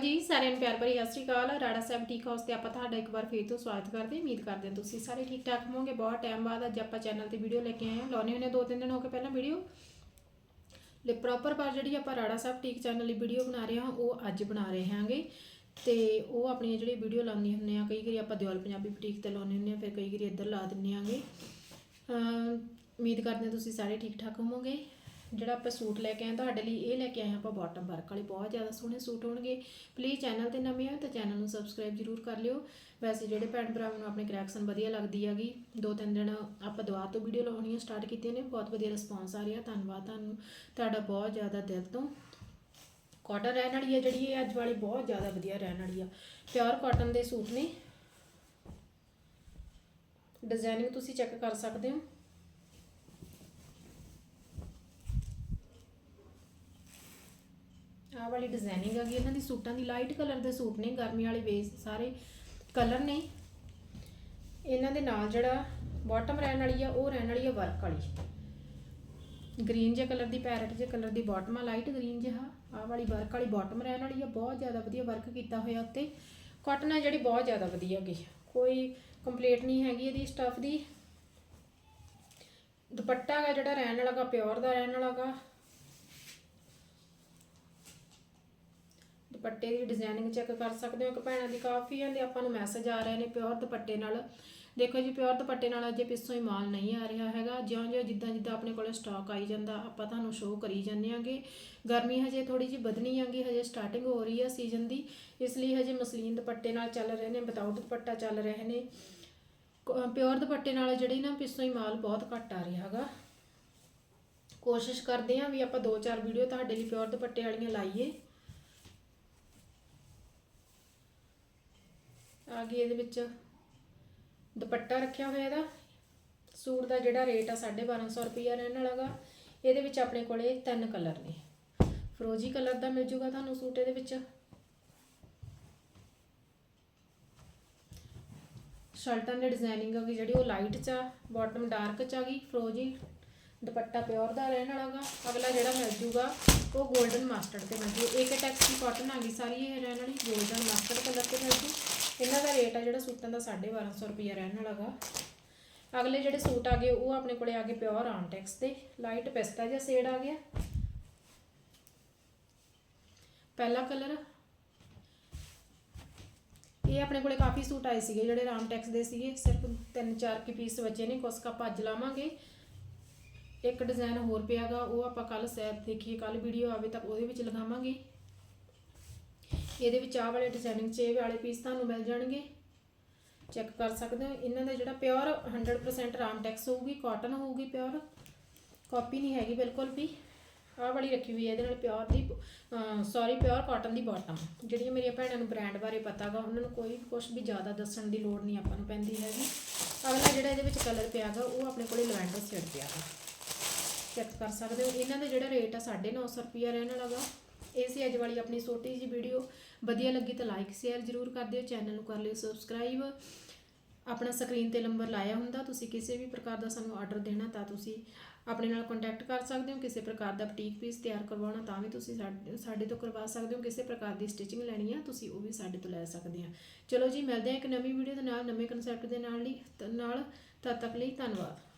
ਜੀ, ਸਾਰਿਆਂ ਨੂੰ ਪਿਆਰ ਭਰੀ ਸਤਿ ਸ਼੍ਰੀ ਅਕਾਲ। ਰਾੜਾ ਸਾਹਿਬ ਠੀਕ ਹਾਊਸ ਤੇ ਆਪਾਂ ਤੁਹਾਡਾ ਇੱਕ ਵਾਰ ਫੇਰ ਤੋਂ ਸਵਾਗਤ ਕਰਦੇ ਹਾਂ। ਉਮੀਦ ਕਰਦੇ ਹਾਂ ਤੁਸੀਂ ਸਾਰੇ ਠੀਕ ਠਾਕ ਹੋਵੋਗੇ। ਬਹੁਤ ਟਾਈਮ ਬਾਅਦ ਅੱਜ ਆਪਾਂ ਚੈਨਲ ਤੇ ਵੀਡੀਓ ਲੈ ਕੇ ਆਏ ਹਾਂ। ਲਾਉਣੇ ਹੋਣੇ ਦੋ ਤਿੰਨ ਦਿਨ ਹੋ ਕੇ ਪਹਿਲਾਂ ਵੀਡੀਓ ਲੈ ਪ੍ਰੋਪਰ ਪਰ ਜਿਹੜੀ ਆਪਾਂ ਰਾੜਾ ਸਾਹਿਬ ਠੀਕ ਚੈਨਲ ਲਈ ਵੀਡੀਓ ਬਣਾ ਰਹੇ ਹਾਂ, ਉਹ ਅੱਜ ਬਣਾ ਰਹੇ ਹਾਂਗੇ। ਤੇ ਉਹ ਆਪਣੀਆਂ ਜਿਹੜੀ ਵੀਡੀਓ ਲਾਉਂਦੇ ਹੁੰਦੇ ਆ ਕਈ ਵਾਰੀ ਆਪਾਂ ਦਿਵਾਲ ਪੰਜਾਬੀ ਬੁਟੀਕ ਤੇ ਲਾਉਂਦੇ ਹੁੰਦੇ ਆ ਫਿਰ ਕਈ ਵਾਰੀ ਇੱਧਰ ਲਾ ਦਿੰਦੇ ਆਂਗੇ ਉਮੀਦ ਕਰਦੇ ਹਾਂ ਤੁਸੀਂ ਸਾਰੇ ਠੀਕ ਠਾਕ ਹੋਵੋਗੇ। ਜਿਹੜਾ ਆਪਾਂ ਸੂਟ ਲੈ ਕੇ ਆਏ ਤੁਹਾਡੇ ਲਈ ਇਹ ਲੈ ਕੇ ਆਏ ਹਾਂ, ਆਪਾਂ ਬਾਟਮ ਵਰਕ ਵਾਲੇ, ਬਹੁਤ ਜ਼ਿਆਦਾ ਸੋਹਣੇ ਸੂਟ ਹੋਣਗੇ। ਪਲੀਜ਼ ਚੈਨਲ ਤੇ ਨਵੇਂ ਆ ਤਾਂ ਚੈਨਲ ਨੂੰ ਸਬਸਕ੍ਰਾਈਬ ਜਰੂਰ ਕਰ ਲਿਓ। ਵੈਸੇ ਜਿਹੜੇ ਭੈਣ ਭਰਾਵਾਂ ਨੂੰ ਆਪਣੀ ਕਲੈਕਸ਼ਨ ਵਧੀਆ ਲੱਗਦੀ ਹੈਗੀ। ਦੋ ਤਿੰਨ ਦਿਨ ਆਪਾਂ ਦੁਬਾਰਾ ਤੋਂ ਵੀਡੀਓ ਲਾਉਣੀਆਂ ਸਟਾਰਟ ਕੀਤੀਆਂ ਨੇ, ਬਹੁਤ ਵਧੀਆ ਰਿਸਪਾਂਸ ਆ ਰਿਹਾ। ਧੰਨਵਾਦ ਤੁਹਾਨੂੰ, ਤੁਹਾਡਾ ਬਹੁਤ ਜ਼ਿਆਦਾ ਦਿਲ ਤੋਂ। ਕਾਟਨ ਰਹਿਣ ਵਾਲੀ ਹੈ ਜਿਹੜੀ, ਇਹ ਅੱਜ ਵਾਲੀ ਬਹੁਤ ਜ਼ਿਆਦਾ ਵਧੀਆ ਰਹਿਣ ਵਾਲੀ ਆ। ਪਿਓਰ ਕਾਟਨ ਦੇ ਸੂਟ ਨੇ। ਡਿਜ਼ਾਈਨਿੰਗ ਤੁਸੀਂ ਚੈੱਕ ਕਰ ਸਕਦੇ ਹੋ। ਆਹ ਵਾਲੀ ਡਿਜ਼ਾਈਨਿੰਗ ਹੈਗੀ, ਇਹਨਾਂ ਦੀ ਸੂਟਾਂ ਦੀ ਲਾਈਟ ਕਲਰ ਦੇ ਸੂਟ ਨੇ, ਗਰਮੀ ਵਾਲੇ ਵੇਸ ਸਾਰੇ ਕਲਰ ਨੇ। ਇਹਨਾਂ ਦੇ ਨਾਲ ਜਿਹੜਾ ਬਾਟਮ ਰਹਿਣ ਵਾਲੀ ਆ, ਉਹ ਰਹਿਣ ਵਾਲੀ ਆ ਵਰਕ ਵਾਲੀ। ਗ੍ਰੀਨ ਜਿਹਾ ਕਲਰ ਦੀ ਪੈਰਟ ਜਿਹਾ ਕਲਰ ਦੀ ਬਾਟਮ ਆ ਲਾਈਟ ਗ੍ਰੀਨ ਜਿਹਾ। ਆਹ ਵਾਲੀ ਵਰਕ ਵਾਲੀ ਬਾਟਮ ਰਹਿਣ ਵਾਲੀ ਆ, ਬਹੁਤ ਜ਼ਿਆਦਾ ਵਧੀਆ ਵਰਕ ਕੀਤਾ ਹੋਇਆ ਉੱਤੇ। ਕਾਟਨ ਆ ਜਿਹੜੀ ਬਹੁਤ ਜ਼ਿਆਦਾ ਵਧੀਆ ਗਈ ਕੋਈ ਕੰਪਲੀਟ ਨਹੀਂ ਹੈਗੀ ਇਹਦੀ ਸਟਫ ਦੀ। ਦੁਪੱਟਾ ਹੈ ਜਿਹੜਾ ਰਹਿਣ ਵਾਲਾ ਗਾ ਪਿਓਰ ਦਾ ਰਹਿਣ ਵਾਲਾ ਦੁਪੱਟੇ ਦੀ ਡਿਜ਼ਾਈਨਿੰਗ ਚੈੱਕ ਕਰ ਸਕਦੇ ਹੋ। ਇੱਕ ਭੈਣਾਂ ਦੀ ਕਾਫੀ ਆਂਦੇ ਆਪਾਂ ਨੂੰ ਮੈਸੇਜ ਆ ਰਹੇ ਨੇ ਪਿਓਰ ਦੁਪੱਟੇ ਨਾਲ। ਦੇਖੋ ਜੀ ਪਿਓਰ ਦੁਪੱਟੇ ਨਾਲ ਅਜੇ ਪਿੱਛੋਂ ਹੀ ਮਾਲ ਨਹੀਂ ਆ ਰਿਹਾ ਹੈਗਾ। ਜਿਉਂ-ਜਿਉਂ ਜਿੱਦਾਂ ਜਿੱਦਾਂ ਆਪਣੇ ਕੋਲੇ ਸਟਾਕ ਆਈ ਜਾਂਦਾ, ਆਪਾਂ ਤੁਹਾਨੂੰ ਸ਼ੋਅ ਕਰੀ ਜਾਂਦੇ ਆਂਗੇ ਗਰਮੀ ਹਜੇ ਥੋੜੀ ਜਿਹੀ ਵਧਣੀ ਆਂਗੀ ਹਜੇ ਸਟਾਰਟਿੰਗ ਹੋ ਰਹੀ ਹੈ ਸੀਜ਼ਨ ਦੀ। ਇਸ ਲਈ ਹਜੇ ਮਸਲੀਨ ਦੁਪੱਟੇ ਨਾਲ ਚੱਲ ਰਹੇ ਨੇ ਵਿਦਆਊਟ ਦੁਪੱਟਾ ਚੱਲ ਰਹੇ ਨੇ। ਪਿਓਰ ਦੁਪੱਟੇ ਨਾਲ ਜਿਹੜੀ ਨਾ ਪਿੱਛੋਂ ਹੀ ਮਾਲ ਬਹੁਤ ਘੱਟ ਆ ਰਿਹਾ ਹੈਗਾ। ਕੋਸ਼ਿਸ਼ ਕਰਦੇ ਆਂ ਵੀ ਆਪਾਂ ਦੋ ਚਾਰ ਵੀਡੀਓ ਤੁਹਾਡੇ ਲਈ ਪਿਓਰ ਦੁਪੱਟੇ ਵਾਲੀਆਂ ਲਾਈਏ। ਆ ਗਈ ਇਹਦੇ ਵਿੱਚ। ਦੁਪੱਟਾ ਰੱਖਿਆ ਹੋਇਆ ਇਹਦਾ। ਸੂਟ ਦਾ ਜਿਹੜਾ ਰੇਟ ਆ 1250 ਰੁਪਈਆ ਰਹਿਣ ਵਾਲਾਗਾ ਇਹਦੇ ਵਿੱਚ ਆਪਣੇ ਕੋਲੇ ਤਿੰਨ ਕਲਰ ਨੇ। ਫਰੋਜੀ ਕਲਰ ਦਾ ਮਿਲ ਜੂਗਾ ਤੁਹਾਨੂੰ ਸੂਟ ਇਹਦੇ ਵਿੱਚ। ਸ਼ਰਟਾਂ ਦੀ ਡਿਜ਼ਾਈਨਿੰਗ ਆ ਗਈ ਜਿਹੜੀ, ਉਹ ਲਾਈਟ ਚ ਆ ਬਾਟਮ ਡਾਰਕ ਚ ਆ ਗਈ। ਫਰੋਜੀ ਦੁਪੱਟਾ ਪਿਓਰ ਦਾ ਰਹਿਣ ਵਾਲਾਗਾ ਅਗਲਾ ਜਿਹੜਾ ਮਿਲ ਜੂਗਾ, ਉਹ 골ਡਨ ਮਾਸਟਰਡ ਤੇ ਮਿਲ ਜੂ। ਇੱਕ ਟੈਕਸੀ ਕਾਟਨ ਆ ਗਈ ਸਾਰੀ ਇਹ ਰਹਿਣ ਵਾਲੀ 골ਡਨ ਮਾਸਟਰਡ ਕਲਰ ਤੇ ਮਿਲ ਜੂ। ਰੇਟ ਆ ਜਿਹੜਾ ਸੂਟਾਂ ਦਾ 1250 ਰੁਪਈਆ ਰਹਿਣ ਵਾਲਾਗਾ ਅਗਲੇ ਜਿਹੜੇ ਸੂਟ ਆ ਗਏ, ਉਹ ਆਪਣੇ ਕੋਲੇ ਆ ਗਏ ਪਿਓਰ ਆਨਟੈਕਸ ਦੇ। ਲਾਈਟ ਪਿਸਤਾ ਜਿਹਾ ਸ਼ੇਡ ਆ ਗਿਆ। ਪਹਿਲਾ ਕਲਰ। ਇਹ ਆਪਣੇ ਕੋਲੇ ਕਾਫੀ ਸੂਟ ਆਏ ਸੀਗੇ ਜਿਹੜੇ ਰਾਮਟੈਕਸ ਦੇ ਸੀਗੇ। ਸਿਰਫ ਤਿੰਨ ਚਾਰ ਕੀ ਪੀਸ ਬਚੇ ਨੇ, ਕੁਛ ਕਾ ਅੱਜ ਲਾਵਾਂਗੇ। ਇੱਕ ਡਿਜ਼ਾਈਨ ਹੋਰ ਪਿਆਗਾ ਉਹ ਆਪਾਂ ਕੱਲ ਸੈਪ ਦੇਖੀਏ ਕੱਲ ਵੀਡੀਓ ਆਵੇ ਤਾਂ ਉਹਦੇ ਵਿੱਚ ਲਗਾਵਾਂਗੇ। ਇਹਦੇ ਵਿੱਚ ਆਹ ਵਾਲੇ ਡਿਜ਼ਾਈਨਿੰਗ 'ਚ, ਇਹ ਵਾਲੇ ਪੀਸ ਤੁਹਾਨੂੰ ਮਿਲ ਜਾਣਗੇ। ਚੈੱਕ ਕਰ ਸਕਦੇ ਹੋ। ਇਹਨਾਂ ਦਾ ਜਿਹੜਾ ਪਿਓਰ 100% ਰਾਮਟੈਕਸ ਹੋਊਗੀ ਕਾਟਨ ਹੋਊਗੀ ਪਿਓਰ ਕਾਪੀ ਨਹੀਂ ਹੈਗੀ ਬਿਲਕੁਲ ਵੀ। ਆਹ ਵਾਲੀ ਰੱਖੀ ਹੋਈ ਹੈ, ਇਹਦੇ ਨਾਲ ਪਿਓਰ ਦੀ ਸੌਰੀ ਪਿਓਰ ਕਾਟਨ ਦੀ ਬਾਟਮ ਜਿਹੜੀਆਂ ਮੇਰੀਆਂ ਭੈਣਾਂ ਨੂੰ ਬ੍ਰਾਂਡ ਬਾਰੇ ਪਤਾਗਾ ਉਹਨਾਂ ਨੂੰ ਕੋਈ ਕੁਝ ਵੀ ਜ਼ਿਆਦਾ ਦੱਸਣ ਦੀ ਲੋੜ ਨਹੀਂ ਆਪਾਂ ਨੂੰ ਪੈਂਦੀ ਹੈਗੀ। ਅਗਲਾ ਜਿਹੜਾ ਇਹਦੇ ਵਿੱਚ ਕਲਰ ਪਿਆਗਾ ਉਹ ਆਪਣੇ ਕੋਲੇ ਲਵੈਂਡਰ ਸ਼ੇਡ ਪਿਆਗਾ ਚੈੱਕ ਕਰ ਸਕਦੇ ਹੋ। ਇਹਨਾਂ ਦਾ ਜਿਹੜਾ ਰੇਟ ਆ 950 ਰੁਪਿਆ ਰਹਿਣ ਵਾਲਾ ਗਾ। ਇਹ ਸੀ ਅੱਜ ਵਾਲੀ ਆਪਣੀ ਛੋਟੀ ਜੀ ਵੀਡੀਓ। ਵਧੀਆ ਲੱਗੀ ਤਾਂ ਲਾਈਕ ਸ਼ੇਅਰ ਜਰੂਰ ਕਰ ਦਿਓ ਚੈਨਲ ਨੂੰ ਕਰ ਲਿਓ ਸਬਸਕ੍ਰਾਈਬ ਆਪਣਾ ਸਕਰੀਨ ਤੇ ਨੰਬਰ ਲਾਇਆ ਹੁੰਦਾ, ਤੁਸੀਂ ਕਿਸੇ ਵੀ ਪ੍ਰਕਾਰ ਦਾ ਸਾਨੂੰ ਆਰਡਰ ਦੇਣਾ ਤਾਂ ਤੁਸੀਂ ਆਪਣੇ ਨਾਲ ਕੰਟੈਕਟ ਕਰ ਸਕਦੇ ਹੋ, ਕਿਸੇ ਪ੍ਰਕਾਰ ਦਾ ਬਟੀਕ ਪੀਸ ਤਿਆਰ ਕਰਵਾਉਣਾ ਤਾਂ ਵੀ ਤੁਸੀਂ ਸਾਡੇ ਸਾਡੇ ਤੋਂ ਕਰਵਾ ਸਕਦੇ ਹੋ, ਕਿਸੇ ਪ੍ਰਕਾਰ ਦੀ ਸਟਿਚਿੰਗ ਲੈਣੀ ਆ, ਤੁਸੀਂ ਉਹ ਵੀ ਸਾਡੇ ਤੋਂ ਲੈ ਸਕਦੇ ਆ। ਚਲੋ ਜੀ, ਮਿਲਦੇ ਆ ਇੱਕ ਨਵੀਂ ਵੀਡੀਓ ਦੇ ਨਾਲ, ਨਵੇਂ ਕਨਸੈਪਟ ਦੇ ਨਾਲ ਲਈ ਨਾਲ ਤਦ ਤੱਕ ਲਈ ਧੰਨਵਾਦ।